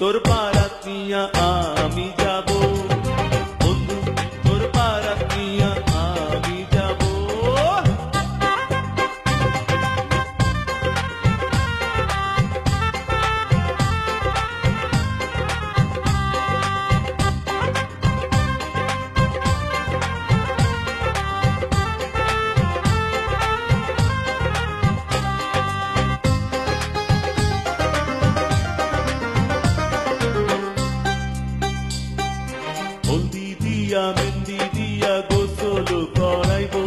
তোর পাড়াতিয়া আমি যাব। দিয়া মেন্দি দিয়া গোসল করাইব।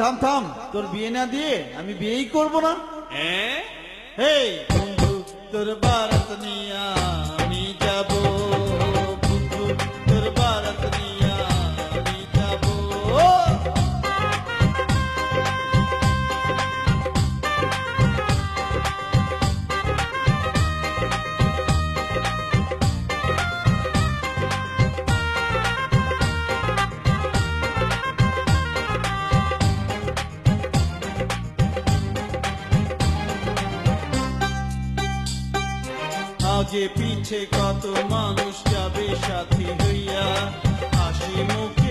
থাম থাম। তোর বিয়ে না দিয়ে আমি বিয়েই করব না। হ্যাঁ হে বন্ধু তোর বারাত নিয়া সমাজে পিছে কত মানুষ যাবে সাথী হইয়া আসি মুখ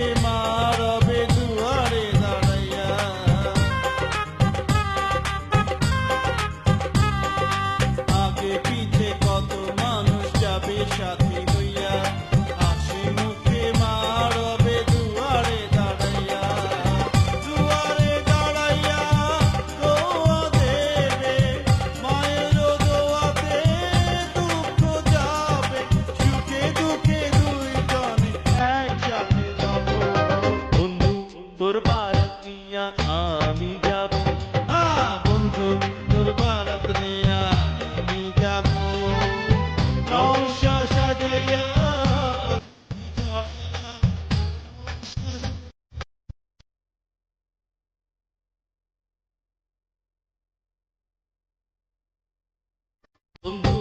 तव्हो